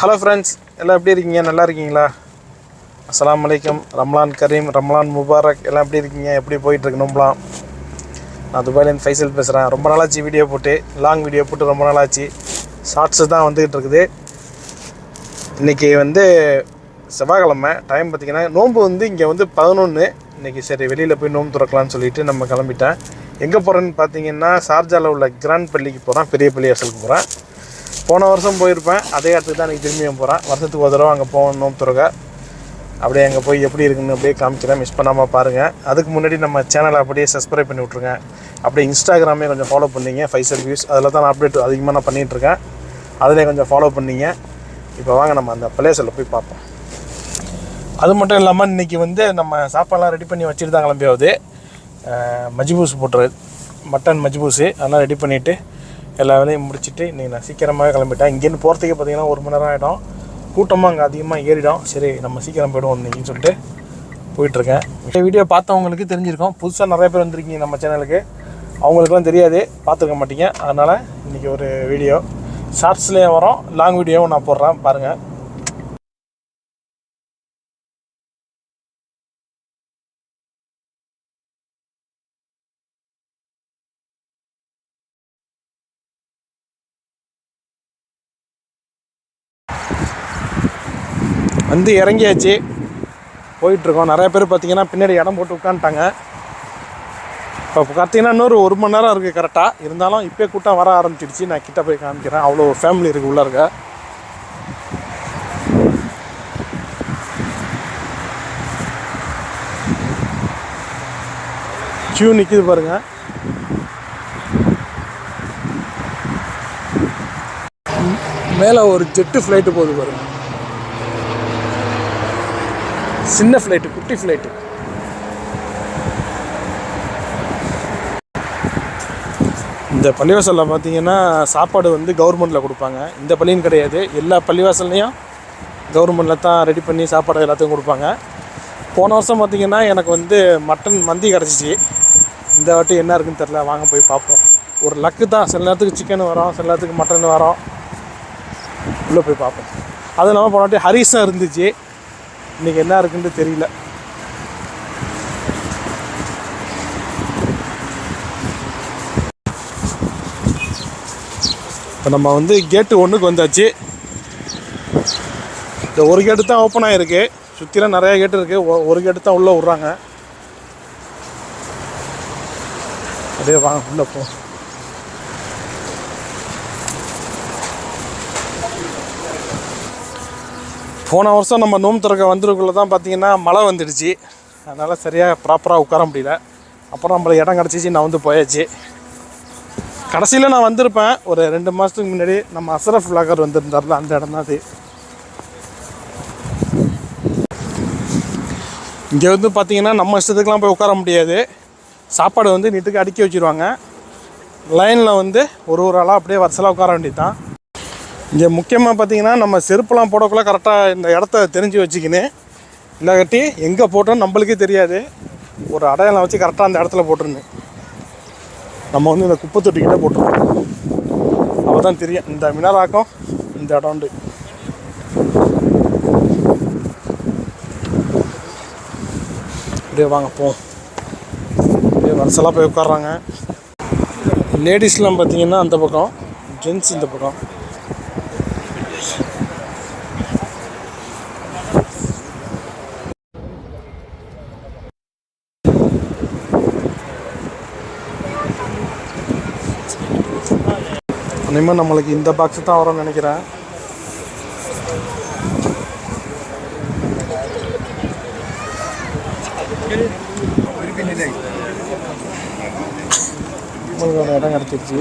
Hello friends எல்லாம் எப்படி இருக்கீங்க? நல்லா இருக்கீங்களா? அஸ்லாம் வலைக்கம் ரம்லான் கரீம் ரம்லான் முபாரக் எல்லாம் எப்படி இருக்கீங்க? எப்படி போயிட்டுருக்கு நோம்பலாம்? நான் துபாயிலேருந்து ஃபைசல் பேசுகிறேன் ரொம்ப நாளாச்சு வீடியோ போட்டு லாங் வீடியோ போட்டு ரொம்ப நாளாச்சு. ஷார்ட்ஸு தான் வந்துக்கிட்டு இருக்குது இன்றைக்கி வந்து செவ்வாய்க்கிழமை. டைம் பார்த்திங்கன்னா நோன்பு வந்து இங்கே வந்து பதினொன்று இன்றைக்கி சரி வெளியில் போய் நோன்பு திறக்கலாம்னு சொல்லிட்டு நம்ம கிளம்பிட்டேன். எங்கே போகிறேன்னு பார்த்தீங்கன்னா ஷார்ஜாவில் உள்ள கிராண்ட் பள்ளிக்கு போகிறேன் பெரிய பள்ளி அசலுக்கு போகிறேன் போன வருஷம் போயிருப்பேன். அதே இடத்துக்கு தான் எனக்கு திரும்பியும் போகிறேன் வருஷத்துக்கு ஒரு தடவை அங்கே போகணும் துறக்க அப்படியே அங்கே போய் எப்படி இருக்குன்னு அப்படியே காமிக்கிறேன் மிஸ் பண்ணாமல் பாருங்கள் அதுக்கு முன்னாடி நம்ம சேனலை அப்படியே சப்ஸ்கிரைப் பண்ணி விட்ருங்க அப்படியே இன்ஸ்டாகிராமே கொஞ்சம் ஃபாலோ பண்ணிங்க. ஃபைவ் வியூஸ் அதில் தான் நான் அப்டேட் அதிகமாக நான் பண்ணிகிட்ருக்கேன் அதிலே கொஞ்சம் ஃபாலோ பண்ணிங்க. இப்போ வாங்க நம்ம அந்த பிளேஸில் போய் பார்ப்போம். அது மட்டும் இல்லாமல் இன்றைக்கி வந்து நம்ம சாப்பாடெலாம் ரெடி பண்ணி வச்சுட்டு தான் கிளம்பியாவது மஜ்பூஸ் போட்டுரு மட்டன் மஜ்பூஸு. அதெல்லாம் ரெடி பண்ணிவிட்டு எல்லா வேலையும் முடிச்சுட்டு இன்றைக்கி நான் சீக்கிரமாக கிளம்பிட்டேன். இங்கேருந்து போகிறதுக்கே பார்த்தீங்கன்னா ஒரு மணி நேரம் ஆகிடும் கூட்டமாக அங்கே அதிகமாக ஏறிடும். சரி நம்ம சீக்கிரம் போய்டுவோம் இன்றைக்கின்னு சொல்லிட்டு போயிட்டுருக்கேன். இந்த வீடியோ பார்த்தவங்களுக்கு தெரிஞ்சிருக்கோம். புதுசாக நிறைய பேர் வந்திருக்கீங்க நம்ம சேனலுக்கு. அவங்களுக்குலாம் தெரியாது. பார்த்துருக்க மாட்டீங்க. அதனால் இன்றைக்கி ஒரு வீடியோ. ஷார்ட்ஸ்லேயும் வரும். லாங் வீடியோவும் நான் போடுறேன். பாருங்கள் வந்து இறங்கியாச்சு. போயிட்டுருக்கோம். நிறைய பேர் பார்த்தீங்கன்னா பின்னாடி இடம் போட்டு உட்காந்துட்டாங்க. இப்போ பார்த்தீங்கன்னா இன்னொரு ஒரு மணி நேரம் இருக்குது கரெக்டாக இருந்தாலும் இப்போ கூட்டம் வர ஆரம்பிச்சிடுச்சு. நான் கிட்ட போய் காமிக்கிறேன். அவ்வளோ ஃபேமிலி இருக்குது உள்ளே இருக்க. கியூ நிற்கிது பாருங்கள் மேலே ஒரு ஜெட்டு ஃப்ளைட்டு போகுது பாருங்கள் சின்ன ஃப்ளைட்டு குட்டி ஃப்ளைட்டு இந்த பள்ளிவாசலில் பார்த்தீங்கன்னா சாப்பாடு வந்து கவர்மெண்ட்டில் கொடுப்பாங்க. இந்த பள்ளின்னு கிடையாது. எல்லா பள்ளிவாசல்லையும் கவர்மெண்ட்டில் தான் ரெடி பண்ணி சாப்பாடு எல்லாத்தையும் கொடுப்பாங்க. போன வருஷம் பார்த்தீங்கன்னா எனக்கு வந்து மட்டன் மந்தி கிடச்சிச்சு. இந்த வாட்டி என்ன இருக்குன்னு தெரில வாங்க போய் பார்ப்போம். ஒரு லக்கு தான். சில நேரத்துக்கு சிக்கன் வரும் சில நேரத்துக்கு மட்டன் வரும். உள்ளே போய் பார்ப்போம். அதுவும் இல்லாமல் போன வாட்டி ஹரிஸும் இருந்துச்சு. இன்றைக்கி என்ன இருக்குன்னு தெரியல. இப்போ நம்ம வந்து கேட்டு ஒன்றுக்கு வந்தாச்சு. இந்த ஒரு கேட்டு தான் ஓப்பன் ஆகிருக்கு சுற்றிலாம் நிறைய கேட்டு இருக்குது ஒரு கேட்டு தான் உள்ளே விட்றாங்க. அப்படியே வாங்க உள்ளே போ. போன வருஷம் நம்ம நோம்பு திறக்க வந்ததுக்குள்ளே தான் பார்த்தீங்கன்னா மழை வந்துடுச்சு. அதனால் சரியாக ப்ராப்பராக உட்கார முடியல. அப்புறம் நம்மளுக்கு இடம் கிடச்சிச்சு நான் வந்து போயாச்சு. கடைசியில் நான் வந்திருப்பேன். ஒரு ரெண்டு மாதத்துக்கு முன்னாடி நம்ம அசரஃப் விளாகர் வந்திருந்தார்ல அந்த இடம் தான் அது. இங்கே வந்து பார்த்தீங்கன்னா நம்ம இஷ்டத்துக்குலாம் போய் உட்கார முடியாது. சாப்பாடு வந்து நீட்டுக்கு அடுக்கி வச்சுருவாங்க. லைனில் வந்து ஒரு ஒரு ஆளாக அப்படியே வரிசலாக உட்கார வேண்டியது தான் இங்கே முக்கியமாக பார்த்தீங்கன்னா நம்ம செருப்புலாம் போடக்குள்ளே கரெக்டாக இந்த இடத்த தெரிஞ்சு வச்சுக்கின்னு இல்லாட்டி எங்கே போட்டோம் நம்மளுக்கே தெரியாது. ஒரு அடையாளம் வச்சு கரெக்டாக அந்த இடத்துல போட்டுருந்தேன். நம்ம வந்து இந்த குப்பை தொட்டிக்கிட்ட போட்டுருவோம் அப்போ தான் தெரியும் இந்த மினராக்கம் இந்த இடம் உண்டு. அப்படியே வாங்க போவோம். அப்படியே வரிசலாக போய் உட்காடுறாங்க லேடிஸ்லாம் பார்த்தீங்கன்னா அந்த பக்கம் ஜென்ஸ் இந்த பக்கம். இனிமேல் நம்மளுக்கு இந்த பாக்ஸ் தான் வரும்னு நினைக்கிறேன் நம்மளுக்கு ஒரு இடம் கிடச்சிருச்சு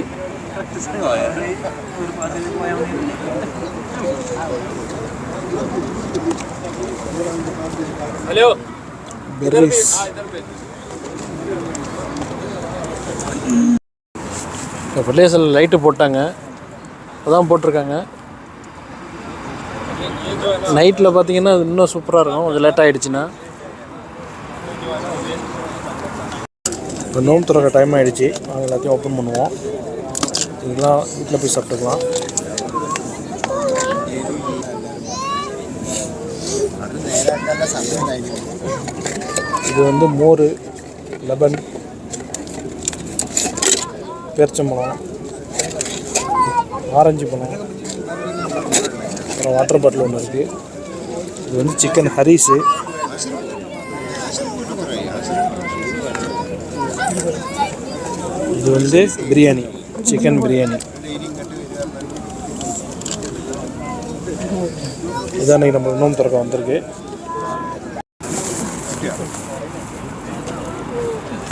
பெர்ரிஸ் இப்போ பிள்ளைசல் லைட்டு போட்டாங்க. அதான் போட்டிருக்காங்க. நைட்டில் பார்த்தீங்கன்னா அது இன்னும் சூப்பராக இருக்கும். கொஞ்சம் லேட் ஆகிடுச்சுன்னா இப்போ நோம்பு திறக்க டைம் ஆகிடுச்சு நாங்கள் எல்லாத்தையும் ஓப்பன் பண்ணுவோம். இதெல்லாம் வீட்டில் போய் சாப்பிட்டுக்கலாம். இது வந்து மோர் லெபன் பேரிச்சம்பழம் ஆரஞ்சு பழம் அப்புறம் வாட்டர் பாட்டில் ஒன்று இருக்குது இது வந்து சிக்கன் ஹரீஸு இது வந்து பிரியாணி சிக்கன் பிரியாணி இதான் இன்னைக்கு நம்ம நோம்பு திறக்க வந்திருக்கு.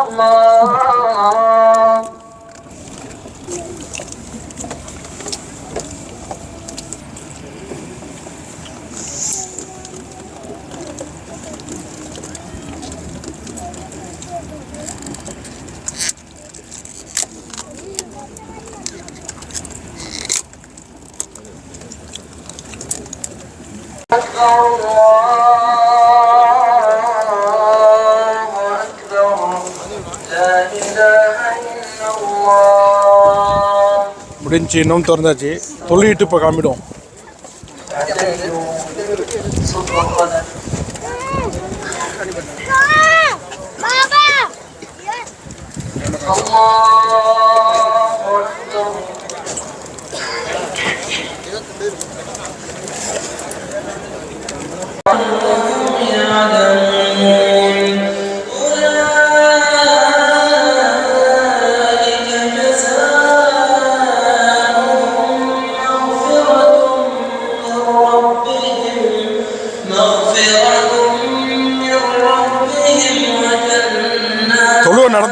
giấc mơ. Oh, முடிஞ்சு இன்னும் திறந்தாச்சு. தொழிலிட்டு இப்போ காமிடும்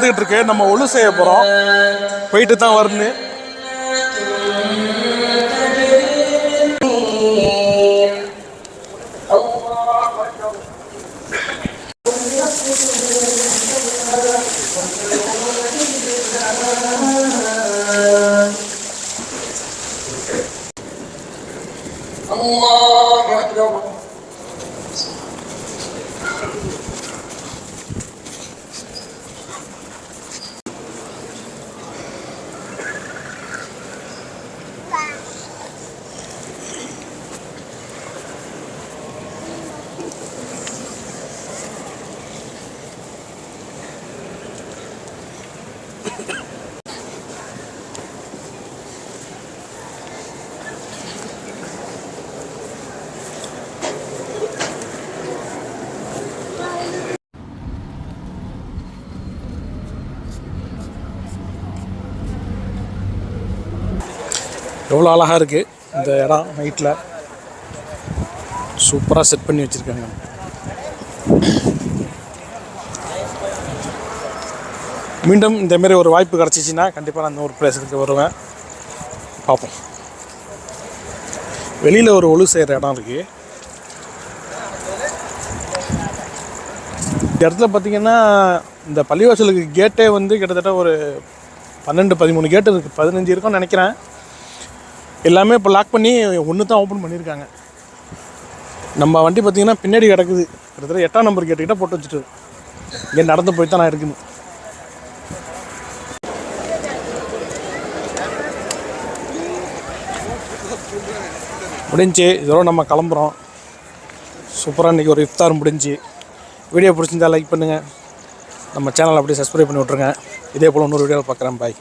நடந்துகிட்டு இருக்கு நம்ம ஒழு செய்ய போகிறோம் போயிட்டு தான் வரணும் எவ்வளோ அழகாக இருக்குது இந்த இடம் நைட்டில் சூப்பராக செட் பண்ணி வச்சுருக்காங்க. மீண்டும் இந்தமாரி ஒரு வாய்ப்பு கிடச்சிச்சின்னா கண்டிப்பாக நான் இந்த ஒரு பிளேஸுக்கு வருவேன். பார்ப்போம். வெளியில் ஒரு ஒழு செய்கிற இடம் இருக்குது இந்த இடத்துல பார்த்தீங்கன்னா இந்த பள்ளிவாசலுக்கு கேட்டே வந்து கிட்டத்தட்ட ஒரு பன்னெண்டு பதிமூணு கேட்டு இருக்குது பதினஞ்சு இருக்கும்னு நினைக்கிறேன். எல்லாமே இப்போ லாக் பண்ணி ஒன்று தான் ஓப்பன் பண்ணியிருக்காங்க. நம்ம வண்டி பார்த்திங்கன்னா பின்னாடி கிடக்குது. கிட்டத்தட்ட எட்டாம் நம்பர் கேட்டுக்கிட்ட போட்டு வச்சுட்டு இங்கே நடந்து போய் தான் நான் இருக்குது முடிஞ்சு இதோட நம்ம கிளம்புறோம். சூப்பராக இன்றைக்கி ஒரு இஃப்தார் முடிஞ்சு. வீடியோ பிடிச்சிருந்தா லைக் பண்ணுங்கள் நம்ம சேனலை அப்படியே சப்ஸ்கிரைப் பண்ணி விட்ருங்க இதே போல் இன்னொரு வீடியோவில் பார்க்குறேன். பாய்